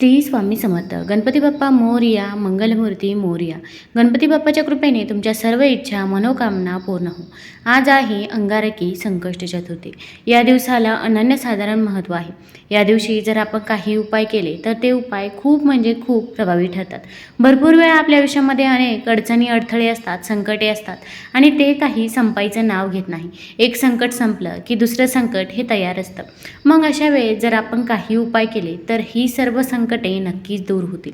श्री स्वामी समर्थ. गणपती बाप्पा मोरया मंगलमूर्ती मोर्या. गणपती बाप्पाच्या कृपेने तुमच्या सर्व इच्छा मनोकामना पूर्ण हो. आज आहे अंगारकी संकष्ट चतुर्थी. या दिवसाला अनन्यसाधारण महत्त्व आहे. या दिवशी जर आपण काही उपाय केले तर ते उपाय खूप म्हणजे खूप प्रभावी ठरतात. भरपूर वेळा आपल्या आयुष्यामध्ये अनेक अडचणी अडथळे असतात संकटे असतात आणि ते काही संपायचं नाव घेत नाही. एक संकट संपलं की दुसरं संकट हे तयार असतं. मग अशा वेळेस जर आपण काही उपाय केले तर ही सर्व संकट संकटे नक्कीच दूर होतील.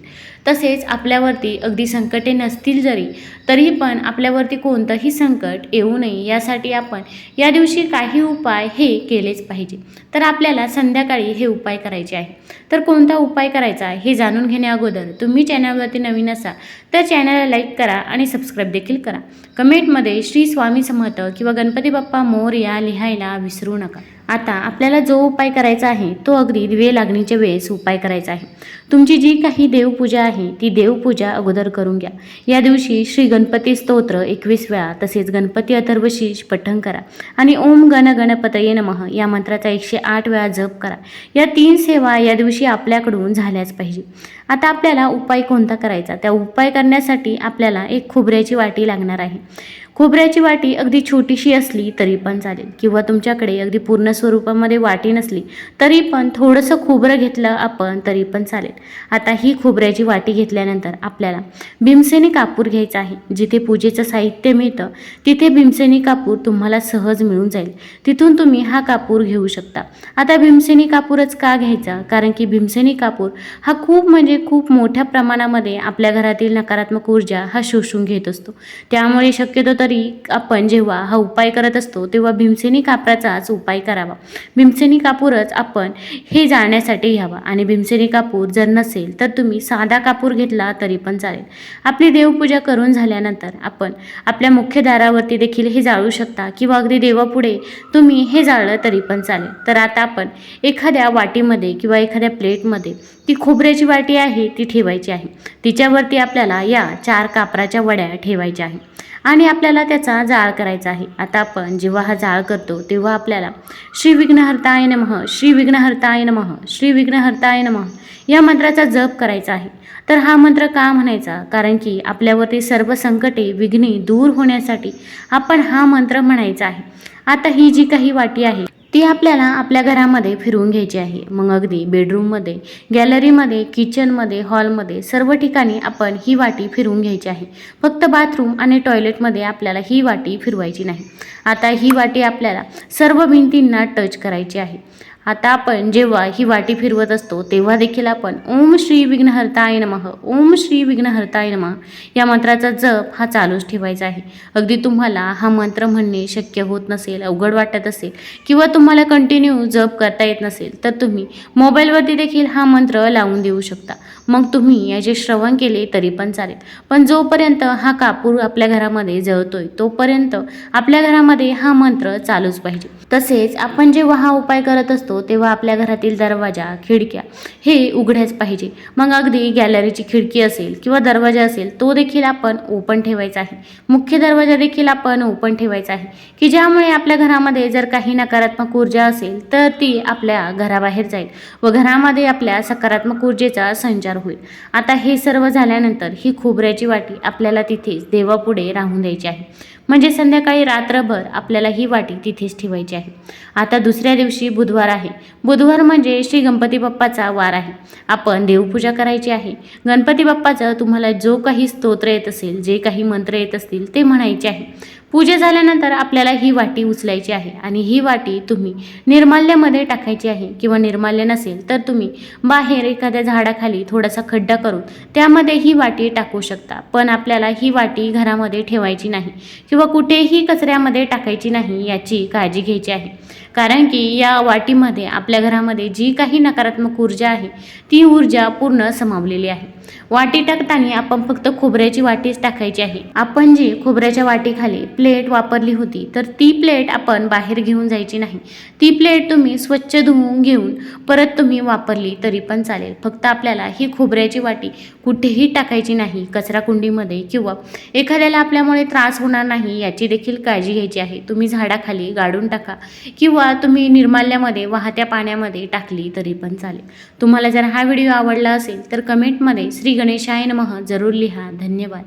तसेच आपल्यावरती अगदी संकटे नसतील जरी तरी पण आपल्यावरती कोणतंही संकट येऊ नये यासाठी आपण या दिवशी काही उपाय हे केलेच पाहिजे. तर आपल्याला संध्याकाळी हे उपाय करायचे आहे. तर कोणता उपाय करायचा हे जाणून घेण्या अगोदर तुम्ही चॅनलवरती नवीन असाल तर चॅनलला लाईक करा आणि सबस्क्राईब देखील करा. कमेंटमध्ये श्री स्वामी समर्थ किंवा गणपती बाप्पा मोर या लिहायला विसरू नका. आता आपल्याला जो उपाय करायचा आहे तो अगदी दिवे लागणीच्या वेळेस उपाय करायचा आहे. तुमची जी काही देवपूजा आहे ती देवपूजा अगोदर करून घ्या. या दिवशी श्री गणपती स्तोत्र एकवीस वेळा तसेच गणपती अथर्वशीष पठण करा आणि ओम गण गणपतये नमः या मंत्राचा एकशे आठ वेळा जप करा. या तीन सेवा या दिवशी आपल्याकडून झाल्याच पाहिजे. आता आपल्याला उपाय कोणता करायचा? त्या उपाय करण्यासाठी आपल्याला एक खोबऱ्याची वाटी लागणार आहे. खोबऱ्याची वाटी अगदी छोटीशी असली तरी पण चालेल. किंवा तुमच्याकडे अगदी पूर्ण स्वरूपामध्ये वाटी नसली तरी पण थोडंसं खोबरं घेतलं आपण तरी पण चालेल. आता ही खोबऱ्याची वाटी घेतल्यानंतर आपल्याला भीमसेनी कापूर घ्यायचा आहे. जिथे पूजेचं साहित्य मिळतं तिथे भीमसेनी कापूर तुम्हाला सहज मिळून जाईल. तिथून तुम्ही हा कापूर घेऊ शकता. आता भीमसेनी कापूरच का घ्यायचा? कारण की भीमसेनी कापूर हा खूप म्हणजे खूप मोठ्या प्रमाणामध्ये आपल्या घरातील नकारात्मक ऊर्जा हा शोषून घेत असतो. त्यामुळे शक्यतो तरी आपण जेव्हा हा उपाय करत असतो तेव्हा भीमसेनी कापराचाच उपाय करावा. भीमसेनी कापूरच आपण हे जाळण्यासाठी घ्यावा. आणि भीमसेनी कापूर जर नसेल तर तुम्ही साधा कापूर घेतला तरी पण चालेल. आपली देवपूजा करून झाल्यानंतर आपण आपल्या मुख्य दारावरती देखील हे जाळू शकता किंवा अगदी देवापुढे तुम्ही हे जाळलं तरी पण चालेल. तर आता आपण एखाद्या वाटीमध्ये किंवा एखाद्या प्लेटमध्ये ती खोबऱ्याची वाटी आहे ती ठेवायची आहे. तिच्यावरती आपल्याला या चार कापराच्या वड्या ठेवायच्या आहे आणि आपल्याला त्याचा जाळ करायचा आहे. आता आपण जेव्हा हा जाळ करतो तेव्हा आपल्याला श्री विघ्नहर्ताय नमः श्री विघ्नहर्ताय नमः श्री विघ्नहर्ताय नमः या मंत्राचा जप करायचा आहे. तर हा मंत्र का म्हणायचा? कारण की आपल्यावरती सर्व संकटे विघ्ने दूर होण्यासाठी आपण हा मंत्र म्हणायचा आहे. आता ही जी काही वाटी आहे ती आपल्याला आपल्या घरामध्ये फिरवून घ्यायची आहे. मग अगदी बेडरूममध्ये गॅलरीमध्ये किचनमध्ये हॉलमध्ये सर्व ठिकाणी आपण ही वाटी फिरवून घ्यायची आहे. फक्त बाथरूम आणि टॉयलेटमध्ये आपल्याला ही वाटी फिरवायची नाही. आता ही वाटी आपल्याला सर्व भिंतींना टच करायची आहे. आता आपण जेव्हा ही वाटी फिरवत असतो तेव्हा देखील आपण ओम श्री विघ्नहर्ताय नमः ओम श्री विघ्नहर्ताय नमः या मंत्राचा जप हा चालूच ठेवायचा आहे. अगदी तुम्हाला हा मंत्र म्हणणे शक्य होत नसेल अवघड वाटत असेल किंवा तुम्हाला कंटिन्यू जप करता येत नसेल तर तुम्ही मोबाईलवरती देखील हा मंत्र लावून देऊ शकता. मग तुम्ही याचे श्रवण केले तरी पण चालेल. पण जोपर्यंत हा कापूर आपल्या घरामध्ये जळतोय तोपर्यंत आपल्या घरामध्ये हा मंत्र चालूच पाहिजे. तसेच आपण जेव्हा हा उपाय करत असतो तेव्हा आपल्या घरातील दरवाजा खिडक्या हे उघड्याच पाहिजे. मग अगदी गॅलरीची खिडकी असेल किंवा दरवाजा असेल तो देखील आपण ओपन ठेवायचा आहे. मुख्य दरवाजा देखील आपण ओपन ठेवायचा आहे. की ज्यामुळे आपल्या घरामध्ये जर काही नकारात्मक ऊर्जा असेल तर ती आपल्या घराबाहेर जाईल व घरामध्ये आपल्या सकारात्मक ऊर्जेचा संचार होईल. आता हे सर्व झाल्यानंतर ही खोबऱ्याची वाटी आपल्याला तिथेच देवापुढे राहून द्यायची आहे. म्हणजे संध्याकाळी रात्रभर आपल्याला ही वाटी तिथेच ठेवायची आहे. आता दुसऱ्या दिवशी बुधवार आहे. आहे. बुधवार म्हणजे श्री गणपती बाप्पाचा वार आहे. आपण देवपूजा करायची आहे. गणपती बाप्पाचं तुम्हाला जो काही स्तोत्र येत असेल जे काही मंत्र येत असतील ते म्हणायचे आहे. पूजा झाल्यानंतर आपल्याला ही वाटी उचलायची आहे आणि ही वाटी तुम्ही निर्माल्यामध्ये टाकायची आहे किंवा निर्माल्य नसेल तर तुम्ही बाहेर एखाद्या झाडाखाली थोडासा खड्डा करून त्यामध्ये ही वाटी टाकू शकता. पण आपल्याला ही वाटी घरामध्ये ठेवायची नाही किंवा कुठेही कचऱ्यामध्ये टाकायची नाही याची काळजी घ्यायची आहे. कारण की या वाटीमध्ये आपल्या घरामध्ये जी काही नकारात्मक ऊर्जा आहे ती ऊर्जा पूर्ण समावलेली आहे. वाटी टाकताना आपण फक्त खोबऱ्याची वाटीच टाकायची आहे. आपण जी खोबऱ्याच्या वाटीखाली प्लेट वापरली होती तर ती प्लेट आपण बाहेर घेऊन जायची नाही. ती प्लेट तुम्ही स्वच्छ धुवून घेऊन परत तुम्ही वापरली तरी पण चालेल. फक्त आपल्याला ही खोबऱ्याची वाटी कुठेही टाकायची नाही कचरा कुंडीमध्ये किंवा एखाद्याला आपल्यामुळे त्रास होणार नाही याची देखील काळजी घ्यायची आहे. तुम्ही झाडाखाली गाडून टाका किंवा तुम्ही निर्माल्यामध्ये वाहत्या पाण्यामध्ये टाकली तरी पण चालेल. तुम्हाला जर हा व्हिडिओ आवडला असेल तर कमेंटमध्ये श्री गणेशाय नमः. जरूर लिहा. धन्यवाद.